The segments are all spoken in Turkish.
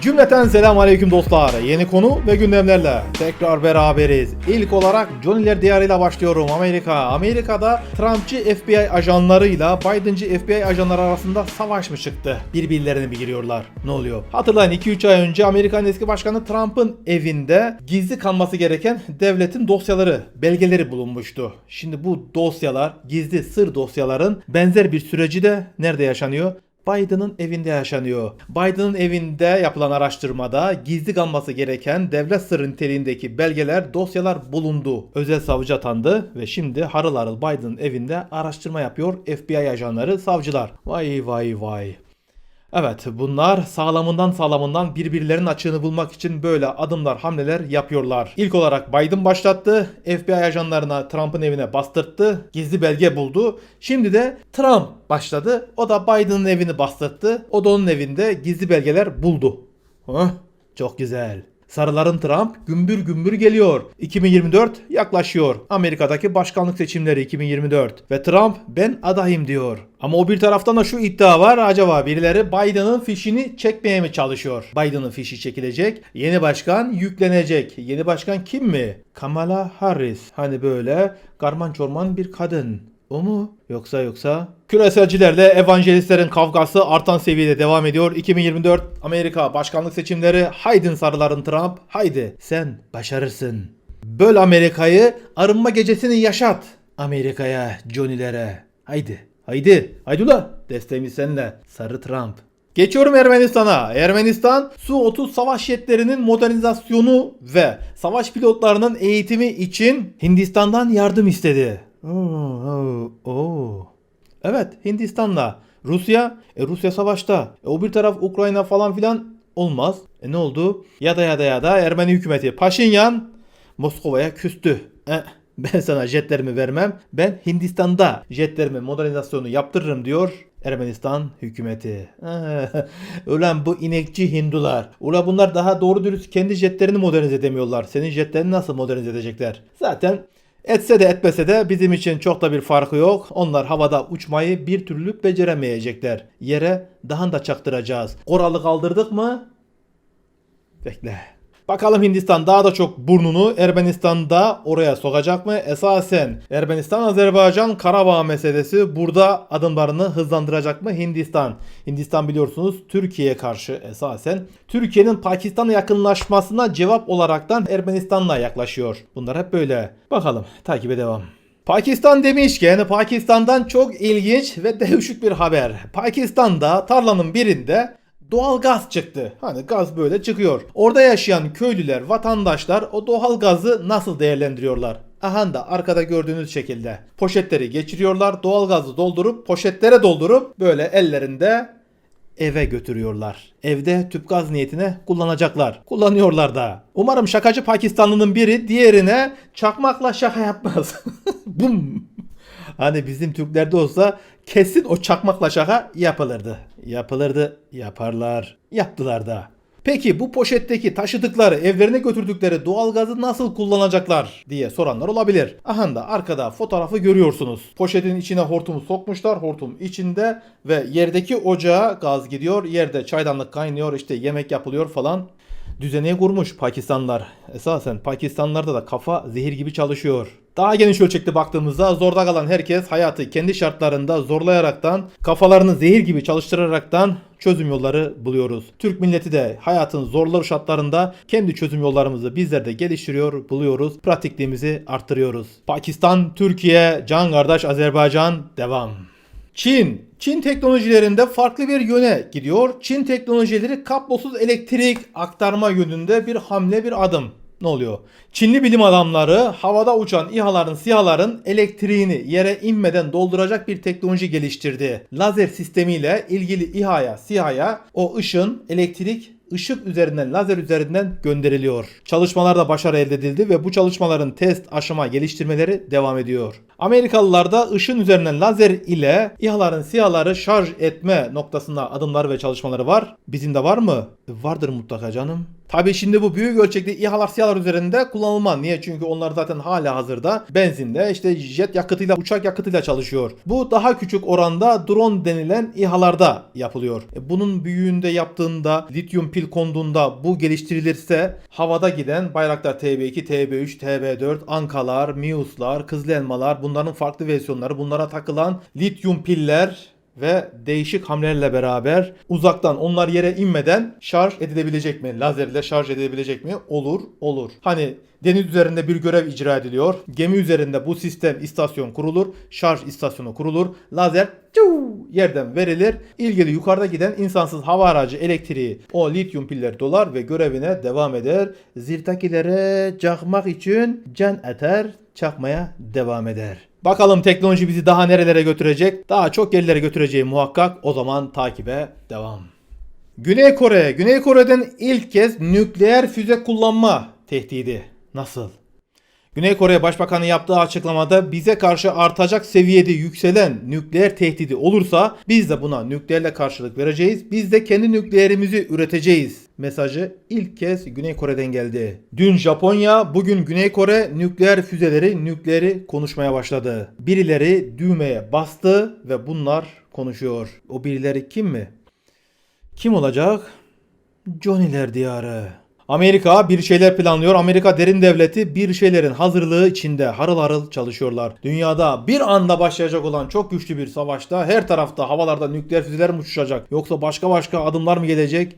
Cümleten selamun aleyküm dostlar. Yeni konu ve gündemlerle tekrar beraberiz. İlk olarak Johnny'ler diyarıyla başlıyorum. Amerika. Amerika'da Trumpçı FBI ajanlarıyla Biden'cı FBI ajanları arasında savaş mı çıktı? Birbirlerine bir giriyorlar. Ne oluyor? Hatırlayın 2-3 ay önce Amerikan eski başkanı Trump'ın evinde gizli kalması gereken devletin dosyaları, belgeleri bulunmuştu. Şimdi bu dosyalar, gizli sır dosyaların benzer bir süreci de nerede yaşanıyor? Biden'ın evinde yaşanıyor. Biden'ın evinde yapılan araştırmada gizli kalması gereken devlet sırrı niteliğindeki belgeler, dosyalar bulundu. Özel savcı atandı ve şimdi harıl harıl Biden'ın evinde araştırma yapıyor FBI ajanları, savcılar. Vay vay vay. Evet bunlar sağlamından sağlamından birbirlerinin açığını bulmak için böyle adımlar hamleler yapıyorlar. İlk olarak Biden başlattı. FBI ajanlarına Trump'ın evine bastırttı. Gizli belge buldu. Şimdi de Trump başladı. O da Biden'ın evini bastırttı. O da onun evinde gizli belgeler buldu. Hah, çok güzel. Sarıların Trump gümbür gümbür geliyor. 2024 yaklaşıyor. Amerika'daki başkanlık seçimleri 2024. Ve Trump ben adayım diyor. Ama o bir taraftan da şu iddia var. Acaba birileri Biden'ın fişini çekmeye mi çalışıyor? Biden'ın fişi çekilecek. Yeni başkan yüklenecek. Yeni başkan kim mi? Kamala Harris. Hani böyle karman çorman bir kadın. O mu? Yoksa yoksa? Küreselcilerle evangelistlerin kavgası artan seviyede devam ediyor. 2024 Amerika başkanlık seçimleri. Haydin sarıların Trump. Haydi sen başarırsın. Böl Amerika'yı arınma gecesini yaşat. Amerika'ya, Johnny'lere. Haydi. Haydi. Haydi ula. Desteğimiz seninle. Sarı Trump. Geçiyorum Ermenistan'a. Ermenistan Su-30 savaş jetlerinin modernizasyonu ve savaş pilotlarının eğitimi için Hindistan'dan yardım istedi. Oo, oo. Evet Hindistan'la. Rusya, e, Rusya savaşta. E, o bir taraf Ukrayna falan filan olmaz. E ne oldu? Ya da ya da ya da Ermeni hükümeti Paşinyan Moskova'ya küstü. E, ben sana jetlerimi vermem. Ben Hindistan'da jetlerimi modernizasyonu yaptırırım diyor Ermenistan hükümeti. Ulan bu inekçi Hindular. Ulan bunlar daha doğru dürüst kendi jetlerini modernize edemiyorlar. Senin jetlerini nasıl modernize edecekler? Zaten Etse de etmese de bizim için çok da bir farkı yok. Onlar havada uçmayı bir türlü beceremeyecekler. Yere daha da çaktıracağız. Koralı kaldırdık mı? Bekle. Bakalım Hindistan daha da çok burnunu Ermenistan'da oraya sokacak mı? Esasen Ermenistan-Azerbaycan Karabağ meselesi burada adımlarını hızlandıracak mı Hindistan? Hindistan biliyorsunuz Türkiye'ye karşı esasen Türkiye'nin Pakistan'a yakınlaşmasına cevap olaraktan Ermenistan'la yaklaşıyor. Bunlar hep böyle. Bakalım takibe devam. Pakistan demişken Pakistan'dan çok ilginç ve devşik bir haber. Pakistan'da tarlanın birinde doğal gaz çıktı. Hani gaz böyle çıkıyor. Orada yaşayan köylüler, vatandaşlar o doğal gazı nasıl değerlendiriyorlar? Aha da arkada gördüğünüz şekilde poşetleri geçiriyorlar. Doğal gazı doldurup poşetlere doldurup böyle ellerinde eve götürüyorlar. Evde tüp gaz niyetine kullanacaklar. Kullanıyorlar da. Umarım şakacı Pakistanlının biri diğerine çakmakla şaka yapmaz. Bum. Hani bizim Türklerde olsa kesin o çakmakla şaka yapılırdı. Yapılırdı, yaparlar. Yaptılar da. Peki bu poşetteki taşıdıkları, evlerine götürdükleri doğalgazı nasıl kullanacaklar diye soranlar olabilir. Aha da arkada fotoğrafı görüyorsunuz. Poşetin içine hortumu sokmuşlar. Hortum içinde ve yerdeki ocağa gaz gidiyor. Yerde çaydanlık kaynıyor, işte yemek yapılıyor falan. Düzeni kurmuş Pakistanlılar. Esasen Pakistanlılarda da kafa zehir gibi çalışıyor. Daha geniş ölçekli baktığımızda zorda kalan herkes hayatı kendi şartlarında zorlayaraktan, kafalarını zehir gibi çalıştıraraktan çözüm yolları buluyoruz. Türk milleti de hayatın zorlu şartlarında kendi çözüm yollarımızı bizler de geliştiriyor, buluyoruz, pratikliğimizi arttırıyoruz. Pakistan, Türkiye, Can kardeş Azerbaycan devam. Çin. Çin teknolojilerinde farklı bir yöne gidiyor. Çin teknolojileri kablosuz elektrik aktarma yönünde bir hamle bir adım. Ne oluyor? Çinli bilim adamları havada uçan İHA'ların, SİHA'ların elektriğini yere inmeden dolduracak bir teknoloji geliştirdi. Lazer sistemiyle ilgili İHA'ya, SİHA'ya o ışın, elektrik ışık üzerinden, lazer üzerinden gönderiliyor. Çalışmalarda başarı elde edildi ve bu çalışmaların test, aşama, geliştirmeleri devam ediyor. Amerikalılar da ışın üzerinden lazer ile İHA'ların SİHA'ları şarj etme noktasında adımları ve çalışmaları var. Bizim de var mı? Vardır mutlaka canım. Tabi şimdi bu büyük ölçekli İHA'lar SİHA'lar üzerinde kullanılmaz. Niye? Çünkü onlar zaten hala hazırda benzinle işte jet yakıtıyla uçak yakıtıyla çalışıyor. Bu daha küçük oranda drone denilen İHA'larda yapılıyor. E, bunun büyüğünde yaptığında lityum pil konduğunda bu geliştirilirse havada giden Bayraktar TB2, TB3, TB4, Ankalar, Mius'lar, Kızıl Elmalar bunların farklı versiyonları bunlara takılan lityum piller ve değişik hamlelerle beraber uzaktan onlar yere inmeden şarj edilebilecek mi? Lazerle şarj edilebilecek mi? Olur, olur. Hani deniz üzerinde bir görev icra ediliyor. Gemi üzerinde bu sistem istasyon kurulur. Şarj istasyonu kurulur. Lazer çuu yerden verilir. İlgili yukarıda giden insansız hava aracı elektriği o lityum piller dolar ve görevine devam eder. Zirtakilere çakmak için can eter, çakmaya devam eder. Bakalım teknoloji bizi daha nerelere götürecek? Daha çok yerlere götüreceği muhakkak. O zaman takibe devam. Güney Kore. Güney Kore'den ilk kez nükleer füze kullanma tehdidi. Nasıl? Güney Kore Başbakanı yaptığı açıklamada bize karşı artacak seviyede yükselen nükleer tehdidi olursa biz de buna nükleerle karşılık vereceğiz. Biz de kendi nükleerimizi üreteceğiz. Mesajı ilk kez Güney Kore'den geldi. Dün Japonya, bugün Güney Kore nükleer füzeleri, nükleeri konuşmaya başladı. Birileri düğmeye bastı ve bunlar konuşuyor. O birileri kim mi? Kim olacak? Johnny'ler diyarı. Amerika bir şeyler planlıyor. Amerika derin devleti bir şeylerin hazırlığı içinde harıl harıl çalışıyorlar. Dünyada bir anda başlayacak olan çok güçlü bir savaşta her tarafta havalarda nükleer füzeler mi uçuşacak? Yoksa başka başka adımlar mı gelecek?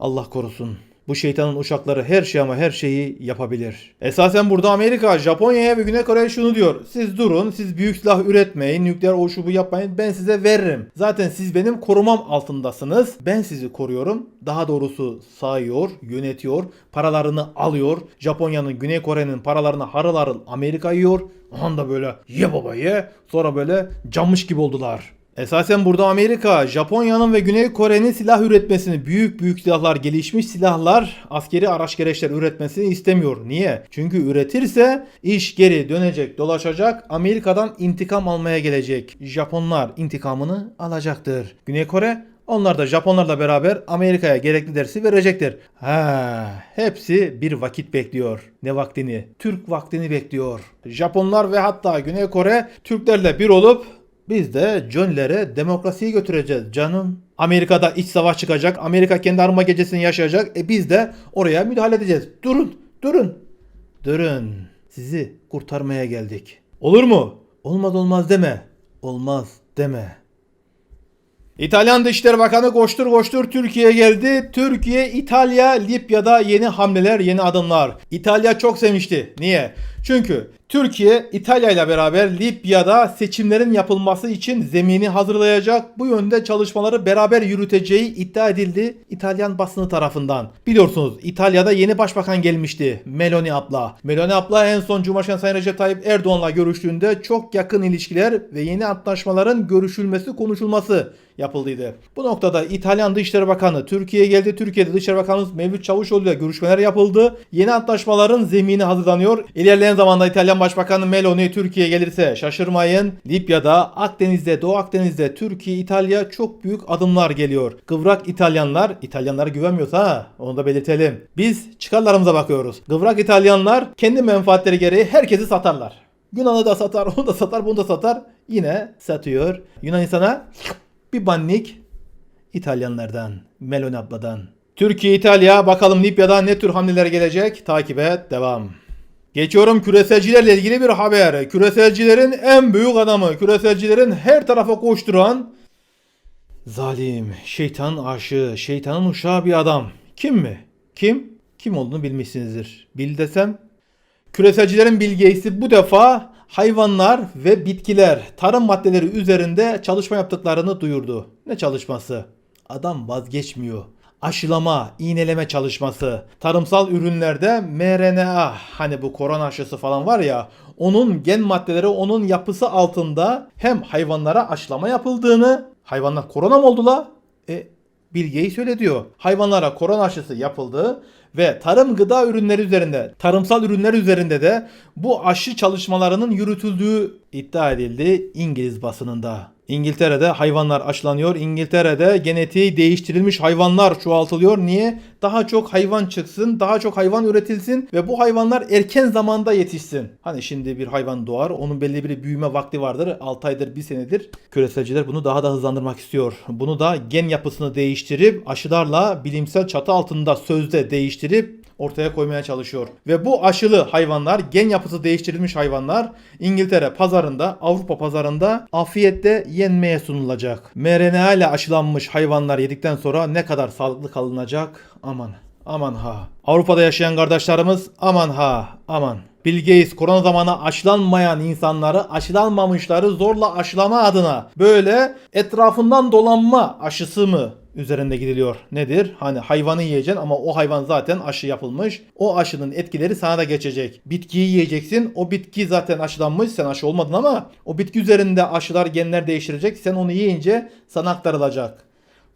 Allah korusun. Bu şeytanın uşakları her şey ama her şeyi yapabilir. Esasen burada Amerika, Japonya'ya ve Güney Kore'ye şunu diyor. Siz durun, siz büyük silah üretmeyin, nükleer o yapmayın. Ben size veririm. Zaten siz benim korumam altındasınız. Ben sizi koruyorum. Daha doğrusu sayıyor, yönetiyor, paralarını alıyor. Japonya'nın, Güney Kore'nin paralarını harıl harıl Amerika yiyor. O anda böyle ye baba ye. Sonra böyle camış gibi oldular. Esasen burada Amerika, Japonya'nın ve Güney Kore'nin silah üretmesini, büyük büyük silahlar, gelişmiş silahlar, askeri araç gereçler üretmesini istemiyor. Niye? Çünkü üretirse iş geri dönecek, dolaşacak, Amerika'dan intikam almaya gelecek. Japonlar intikamını alacaktır. Güney Kore onlar da Japonlarla beraber Amerika'ya gerekli dersi verecektir. Ha, hepsi bir vakit bekliyor. Ne vaktini? Türk vaktini bekliyor. Japonlar ve hatta Güney Kore Türklerle bir olup biz de John'lere demokrasiyi götüreceğiz canım. Amerika'da iç savaş çıkacak. Amerika kendi arma gecesini yaşayacak. E biz de oraya müdahale edeceğiz. Durun, durun. Durun. Sizi kurtarmaya geldik. Olur mu? Olmaz olmaz deme. Olmaz deme. İtalyan Dışişleri Bakanı koştur koştur Türkiye'ye geldi. Türkiye, İtalya, Libya'da yeni hamleler, yeni adımlar. İtalya çok sevmişti. Niye? Çünkü Türkiye İtalya ile beraber Libya'da seçimlerin yapılması için zemini hazırlayacak. Bu yönde çalışmaları beraber yürüteceği iddia edildi İtalyan basını tarafından. Biliyorsunuz İtalya'da yeni başbakan gelmişti. Meloni abla. Meloni abla en son Cumhurbaşkanı Sayın Recep Tayyip Erdoğan'la görüştüğünde çok yakın ilişkiler ve yeni antlaşmaların görüşülmesi, konuşulması yapıldıydı. Bu noktada İtalyan Dışişleri Bakanı Türkiye'ye geldi. Türkiye'de Dışişleri Bakanımız Mevlüt Çavuşoğlu ile görüşmeler yapıldı. Yeni antlaşmaların zemini hazırlanıyor. İlerleyen zamanda İtalyan Başbakanı Meloni Türkiye'ye gelirse şaşırmayın. Libya'da, Akdeniz'de, Doğu Akdeniz'de Türkiye, İtalya çok büyük adımlar geliyor. Kıvrak İtalyanlar, İtalyanlara güvenmiyorsa ha onu da belirtelim. Biz çıkarlarımıza bakıyoruz. Kıvrak İtalyanlar kendi menfaatleri gereği herkesi satarlar. Yunan'ı da satar, onu da satar, bunu da satar. Yine satıyor. Yunanistan'a bir bannik İtalyanlardan, Meloni abladan. Türkiye, İtalya bakalım Libya'da ne tür hamleler gelecek? Takibe devam. Geçiyorum küreselcilerle ilgili bir haber. Küreselcilerin en büyük adamı, küreselcilerin her tarafa koşturan zalim, şeytan aşığı, şeytanın uşağı bir adam. Kim mi? Kim? Kim olduğunu bilmişsinizdir. Bil desem Küreselcilerin bilgisi bu defa hayvanlar ve bitkiler, tarım maddeleri üzerinde çalışma yaptıklarını duyurdu. Ne çalışması? Adam vazgeçmiyor. Aşılama, iğneleme çalışması. Tarımsal ürünlerde mRNA, hani bu korona aşısı falan var ya, onun gen maddeleri onun yapısı altında hem hayvanlara aşılama yapıldığını, hayvanlar korona mı oldu la? E Bill Gates öyle diyor. Hayvanlara korona aşısı yapıldı Ve tarım gıda ürünleri üzerinde, tarımsal ürünler üzerinde de bu aşı çalışmalarının yürütüldüğü iddia edildi İngiliz basınında. İngiltere'de hayvanlar aşılanıyor. İngiltere'de genetiği değiştirilmiş hayvanlar çoğaltılıyor. Niye? Daha çok hayvan çıksın, daha çok hayvan üretilsin ve bu hayvanlar erken zamanda yetişsin. Hani şimdi bir hayvan doğar, onun belli bir büyüme vakti vardır. 6 aydır, 1 senedir. Küreselciler bunu daha da hızlandırmak istiyor. Bunu da gen yapısını değiştirip aşılarla bilimsel çatı altında sözde değiştirip ortaya koymaya çalışıyor. Ve bu aşılı hayvanlar, gen yapısı değiştirilmiş hayvanlar İngiltere pazarında, Avrupa pazarında afiyetle yenmeye sunulacak. mRNA ile aşılanmış hayvanlar yedikten sonra ne kadar sağlıklı kalınacak? Aman, aman ha. Avrupa'da yaşayan kardeşlerimiz aman ha, aman. Bill Gates korona zamanı aşılanmayan insanları aşılanmamışları zorla aşılama adına böyle etrafından dolanma aşısı mı üzerinde gidiliyor. Nedir? Hani hayvanı yiyeceksin ama o hayvan zaten aşı yapılmış. O aşının etkileri sana da geçecek. Bitkiyi yiyeceksin. O bitki zaten aşılanmış. Sen aşı olmadın ama o bitki üzerinde aşılar genler değiştirecek. Sen onu yiyince sana aktarılacak.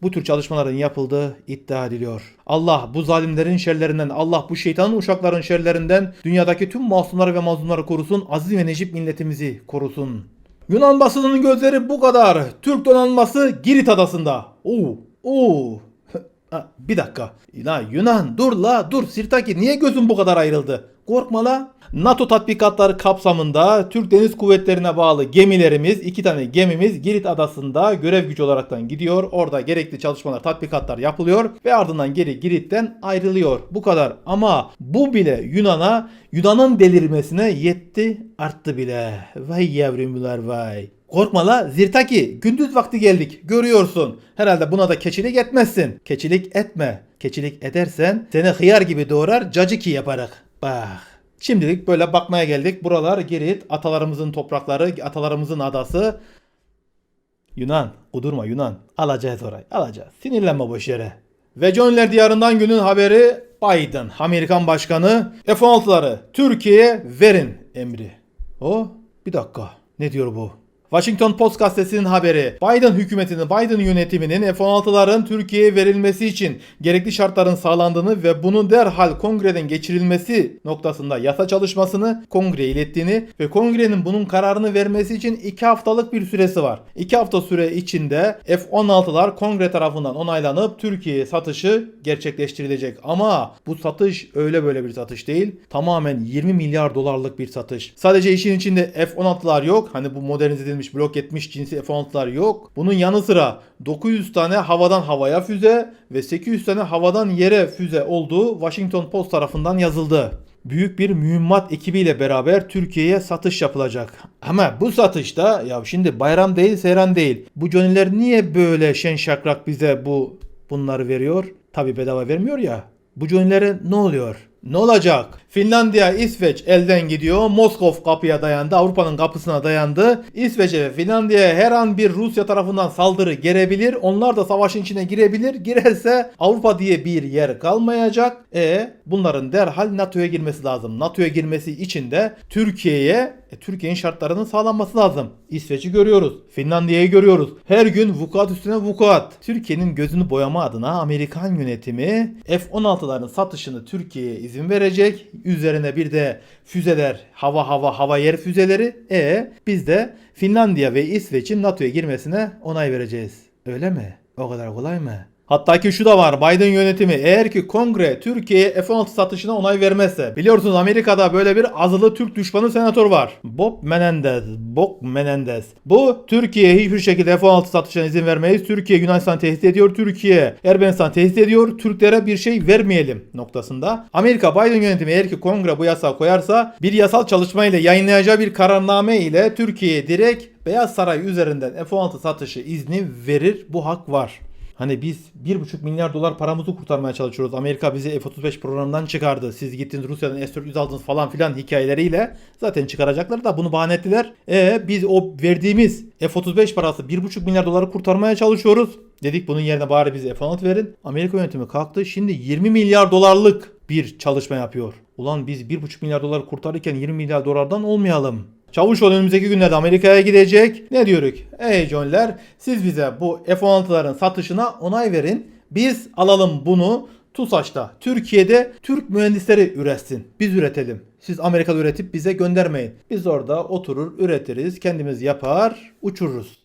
Bu tür çalışmaların yapıldığı iddia ediliyor. Allah bu zalimlerin şerlerinden, Allah bu şeytanın uşakların şerlerinden dünyadaki tüm masumları ve mazlumları korusun. Aziz ve necip milletimizi korusun. Yunan basınının gözleri bu kadar. Türk donanması Girit adasında. Oo, oo. Ha, bir dakika. La Yunan dur la dur Sirtaki niye gözün bu kadar ayrıldı? Korkma la. NATO tatbikatları kapsamında Türk Deniz Kuvvetlerine bağlı gemilerimiz, iki tane gemimiz Girit adasında görev gücü olaraktan gidiyor. Orada gerekli çalışmalar, tatbikatlar yapılıyor ve ardından geri Girit'ten ayrılıyor. Bu kadar. Ama bu bile Yunan'a, Yunan'ın delirmesine yetti, arttı bile. Vay yavrumlar vay. Korkma la Zirtaki gündüz vakti geldik görüyorsun. Herhalde buna da keçilik etmezsin. Keçilik etme. Keçilik edersen seni hıyar gibi doğrar caciki yaparak. Bak. Şimdilik böyle bakmaya geldik. Buralar Girit, atalarımızın toprakları, atalarımızın adası. Yunan, udurma Yunan. Alacağız orayı, alacağız. Sinirlenme boş yere. Ve Johnny'ler diyarından günün haberi Biden, Amerikan başkanı F-16'ları Türkiye'ye verin emri. O bir dakika. Ne diyor bu? Washington Post gazetesinin haberi Biden hükümetinin, Biden yönetiminin F-16'ların Türkiye'ye verilmesi için gerekli şartların sağlandığını ve bunun derhal kongreden geçirilmesi noktasında yasa çalışmasını kongreye ilettiğini ve kongrenin bunun kararını vermesi için 2 haftalık bir süresi var. 2 hafta süre içinde F-16'lar kongre tarafından onaylanıp Türkiye'ye satışı gerçekleştirilecek. Ama bu satış öyle böyle bir satış değil. Tamamen 20 milyar dolarlık bir satış. Sadece işin içinde F-16'lar yok. Hani bu modernize edilmiş blok 70 cinsi F-16'lar yok. Bunun yanı sıra 900 tane havadan havaya füze ve 800 tane havadan yere füze olduğu Washington Post tarafından yazıldı. Büyük bir mühimmat ekibiyle beraber Türkiye'ye satış yapılacak. Ama bu satışta ya şimdi bayram değil seyran değil. Bu Johnny'ler niye böyle şen şakrak bize bu bunları veriyor? Tabi bedava vermiyor ya. Bu Johnny'lere ne oluyor? Ne olacak? Finlandiya, İsveç elden gidiyor. Moskov kapıya dayandı. Avrupa'nın kapısına dayandı. İsveç'e ve Finlandiya'ya her an bir Rusya tarafından saldırı gelebilir. Onlar da savaşın içine girebilir. Girerse Avrupa diye bir yer kalmayacak. E bunların derhal NATO'ya girmesi lazım. NATO'ya girmesi için de Türkiye'ye e, Türkiye'nin şartlarının sağlanması lazım. İsveç'i görüyoruz. Finlandiya'yı görüyoruz. Her gün vukuat üstüne vukuat. Türkiye'nin gözünü boyama adına Amerikan yönetimi F-16'ların satışını Türkiye'ye izin verecek. Üzerine bir de füzeler, hava hava hava yer füzeleri. E biz de Finlandiya ve İsveç'in NATO'ya girmesine onay vereceğiz. Öyle mi? O kadar kolay mı? Hatta ki şu da var Biden yönetimi eğer ki kongre Türkiye'ye F-16 satışına onay vermezse biliyorsunuz Amerika'da böyle bir azılı Türk düşmanı senatör var. Bob Menendez. Bob Menendez. Bu Türkiye'ye hiçbir şekilde F-16 satışına izin vermeyiz. Türkiye Yunanistan tehdit ediyor. Türkiye Ermenistan tehdit ediyor. Türklere bir şey vermeyelim noktasında. Amerika Biden yönetimi eğer ki kongre bu yasağı koyarsa bir yasal çalışma ile yayınlayacağı bir kararname ile Türkiye'ye direkt Beyaz Saray üzerinden F-16 satışı izni verir. Bu hak var. Hani biz 1,5 milyar dolar paramızı kurtarmaya çalışıyoruz. Amerika bizi F-35 programından çıkardı. Siz gittiniz Rusya'dan S-400 aldınız falan filan hikayeleriyle zaten çıkaracaklar da bunu bahane ettiler. E biz o verdiğimiz F-35 parası 1,5 milyar doları kurtarmaya çalışıyoruz. Dedik bunun yerine bari bize F-16 verin. Amerika yönetimi kalktı. Şimdi 20 milyar dolarlık bir çalışma yapıyor. Ulan biz 1,5 milyar dolar kurtarırken 20 milyar dolardan olmayalım. Çavuşoğlu önümüzdeki günlerde Amerika'ya gidecek. Ne diyoruz? Ey John'ler siz bize bu F-16'ların satışına onay verin. Biz alalım bunu TUSAŞ'ta Türkiye'de Türk mühendisleri üretsin. Biz üretelim. Siz Amerika'da üretip bize göndermeyin. Biz orada oturur üretiriz, kendimiz yapar, uçururuz.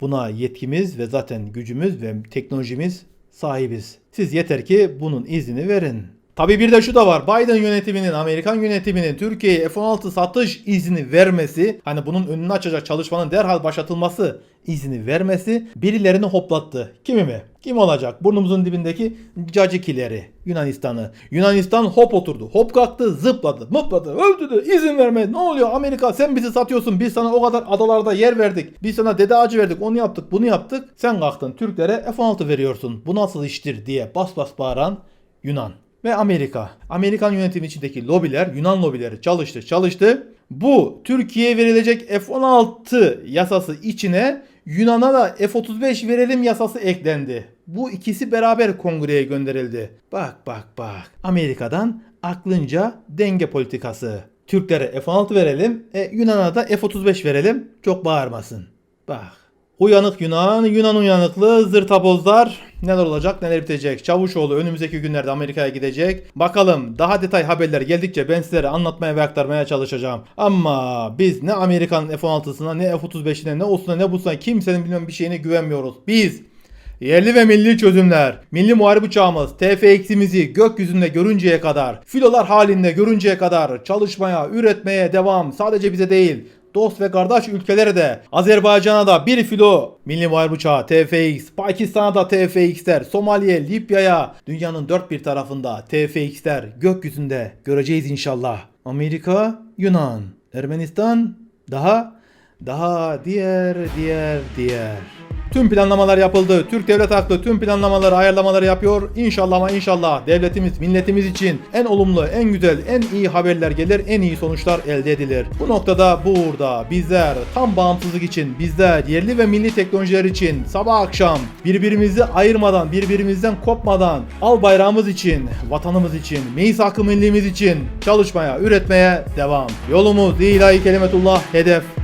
Buna yetkimiz ve zaten gücümüz ve teknolojimiz sahibiz. Siz yeter ki bunun iznini verin. Tabi bir de şu da var. Biden yönetiminin, Amerikan yönetiminin Türkiye'ye F-16 satış izni vermesi, hani bunun önünü açacak çalışmanın derhal başlatılması izni vermesi birilerini hoplattı. Kimi mi? Kim olacak? Burnumuzun dibindeki cacikileri. Yunanistan'ı. Yunanistan hop oturdu. Hop kalktı, zıpladı, mıpladı, öldürdü, izin vermedi. Ne oluyor Amerika sen bizi satıyorsun. Biz sana o kadar adalarda yer verdik. Biz sana dede ağacı verdik. Onu yaptık, bunu yaptık. Sen kalktın Türklere F-16 veriyorsun. Bu nasıl iştir diye bas bas bağıran Yunan ve Amerika. Amerikan yönetimi içindeki lobiler, Yunan lobileri çalıştı, çalıştı. Bu Türkiye'ye verilecek F-16 yasası içine Yunan'a da F-35 verelim yasası eklendi. Bu ikisi beraber kongreye gönderildi. Bak bak bak. Amerika'dan aklınca denge politikası. Türklere F-16 verelim, e, Yunan'a da F-35 verelim. Çok bağırmasın. Bak. Uyanık Yunan, Yunan uyanıklı, zırtabozlar neler olacak neler bitecek. Çavuşoğlu önümüzdeki günlerde Amerika'ya gidecek. Bakalım daha detay haberler geldikçe ben sizlere anlatmaya ve aktarmaya çalışacağım. Ama biz ne Amerikan F-16'sına ne F-35'ine ne olsuna ne busuna kimsenin bilmem bir şeyine güvenmiyoruz. Biz Yerli ve milli çözümler, milli muharip uçağımız TFX'imizi gökyüzünde görünceye kadar, filolar halinde görünceye kadar çalışmaya, üretmeye devam sadece bize değil, dost ve kardeş ülkelere de Azerbaycan'a da bir filo milli muharip uçağı TFX, Pakistan'a da TFX'ler, Somali'ye, Libya'ya dünyanın dört bir tarafında TFX'ler gökyüzünde göreceğiz inşallah. Amerika, Yunan, Ermenistan daha daha diğer diğer diğer. Tüm planlamalar yapıldı. Türk devlet haklı tüm planlamaları, ayarlamaları yapıyor. İnşallah ama inşallah devletimiz, milletimiz için en olumlu, en güzel, en iyi haberler gelir, en iyi sonuçlar elde edilir. Bu noktada burada bizler tam bağımsızlık için, bizler yerli ve milli teknolojiler için sabah akşam birbirimizi ayırmadan, birbirimizden kopmadan al bayrağımız için, vatanımız için, meysak-ı millimiz için çalışmaya, üretmeye devam. Yolumuz ilahi kelimetullah hedef